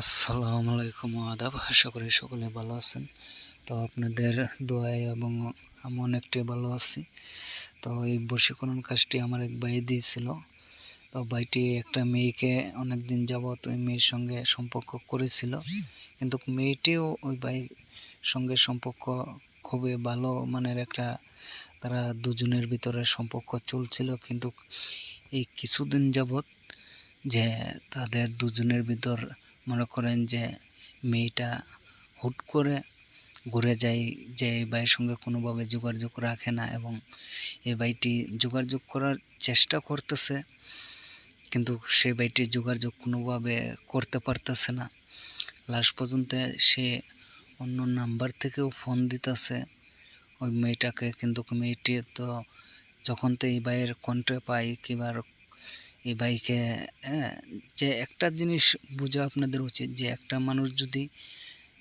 আসসালামু আলাইকুম আদাব। আশা করি সকলে ভালো আছেন। তো আপনাদের দোয়ায় এবং আমি অনেকটাই ভালো আছি। তো এই বশীকরণ কাজটি আমার এক ভাই দিয়েছিল। তো ভাইটি একটা মেয়েকে অনেক দিন যাবৎ ওই মেয়ের সঙ্গে সম্পর্ক করেছিল। কিন্তু মেয়েটিও ওই ভাই সঙ্গে সম্পর্ক খুবই ভালো মানের একটা, তারা দুজনের ভিতরে সম্পর্ক চলছিল। কিন্তু এই কিছুদিন যাবৎ যে তাদের দুজনের ভিতর মনে করেন যে মেয়েটা হুট করে ঘুরে যায়, যে এই ভাইয়ের সঙ্গে কোনোভাবে যোগাযোগ রাখে না এবং এই ভাইটি যোগাযোগ করার চেষ্টা করতেছে, কিন্তু সেই ভাইটি যোগাযোগ কোনোভাবে করতে পারতেছে না। লাস্ট পর্যন্ত সে অন্য নাম্বার থেকেও ফোন দিতেছে, ওই মেয়েটাকে, কিন্তু মেয়েটি তো যখন তো এই ভাইয়ের কণ্ঠে পাই কিংবা এই বাইকে হ্যাঁ, যে একটা জিনিস বোঝা আপনাদের উচিত যে একটা মানুষ যদি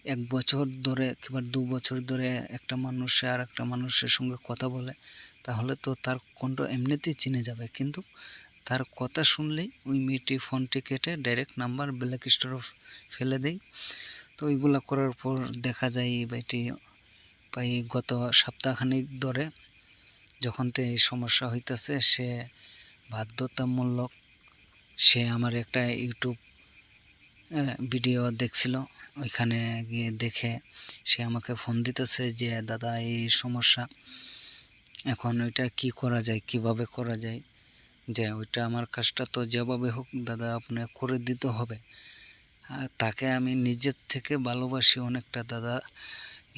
এক বছর ধরে কিংবা দু বছর ধরে একটা মানুষ আর একটা মানুষের সঙ্গে কথা বলে তাহলে তো তার কণ্ঠ এমনিতেই চিনে যাবে। কিন্তু তার কথা শুনলেই ওই মেয়েটি ফোনটি কেটে ডাইরেক্ট নাম্বার ব্ল্যাক স্টোরে ফেলে দেয় তো ওইগুলো করার পর দেখা যায় এই বাইটি প্রায় গত সপ্তাহখানিক ধরে যখন তো এই সমস্যা হইতেছে সে বাধ্যতামূলক সে আমার একটা ইউটিউব ভিডিও দেখছিল। ওইখানে গিয়ে দেখে সে আমাকে ফোন দিতেছে যে, দাদা, এই সমস্যা, এখন ওইটা কি করা যায়, কীভাবে করা যায়? যে, ওইটা আমার কাজটা তো যেভাবে হোক, দাদা, আপনি করে দিতে হবে। তাকে আমি নিজের থেকে ভালোবাসি অনেকটা, দাদা।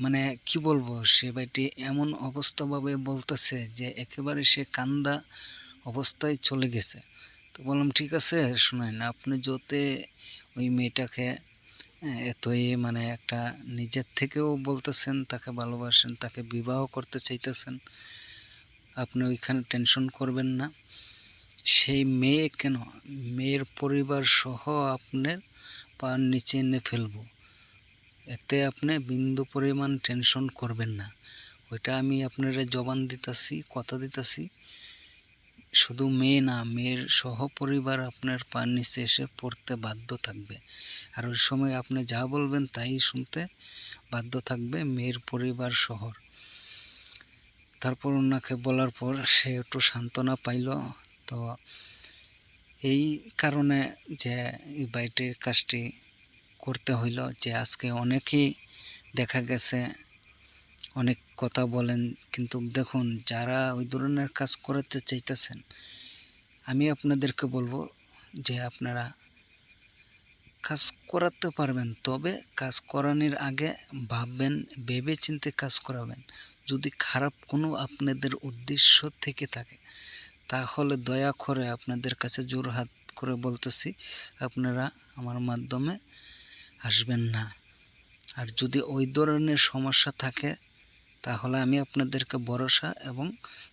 মানে কি বলব, সে ভাইটি এমন অবস্থাভাবে বলতেছে যে, একেবারে সে কান্দা অবস্থায় চলে গেছে। তো বললাম, ঠিক আছে, শোনেন, আপনি যতে ওই মেয়েটাকে এতই মানে একটা নিজের থেকেও বলতেছেন, তাকে ভালোবাসেন, তাকে বিবাহ করতে চাইতেছেন, আপনি ওইখানে টেনশন করবেন না। সেই মেয়ে কেন? মেয়ের পরিবার সহ আপনার পা নিচে এনে ফেলব। এতে আপনি বিন্দু পরিমাণ টেনশন করবেন না। ওইটা আমি আপনারা জবান দিতেছি, কথা দিতেছি। শুধু মেয়ে না, মেয়ের সহপরিবার আপনার পার নিচে এসে পড়তে বাধ্য থাকবে। আর ওই সময় আপনি যা বলবেন তাই শুনতে বাধ্য থাকবে মেয়ের পরিবার শহর। তারপর ওনাকে বলার পর সে একটু সান্ত্বনা পাইল। তো এই কারণে যে এই বাড়িটির কাজটি করতে হইল, যে আজকে অনেকেই দেখা গেছে অনেক কথা বলেন, কিন্তু দেখুন, যারা ওই ধরনের কাজ করাতে চাইতেছেন, আমি আপনাদেরকে বলব যে আপনারা কাজ করাতে পারবেন, তবে কাজ করানোর আগে ভাববেন ভেবে চিনতে কাজ করাবেন। যদি খারাপ কোনো আপনাদের উদ্দেশ্য থেকে থাকে, তাহলে দয়া করে আপনাদের কাছে জোর হাত করে বলতেছি, আপনারা আমার মাধ্যমে আসবেন না। আর যদি ওই ধরনের সমস্যা থাকে তাহলে আমি আপনাদেরকে ভরসা এবং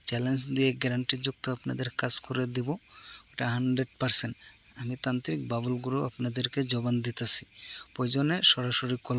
চ্যালেঞ্জ দিয়ে গ্যারান্টিযুক্ত আপনাদের কাজ করে দেব। ওটা হান্ড্রেড পারসেন্ট আমি তান্ত্রিক বাবুল গুরু আপনাদেরকে জবান দিতেছি। প্রয়োজনে সরাসরি কল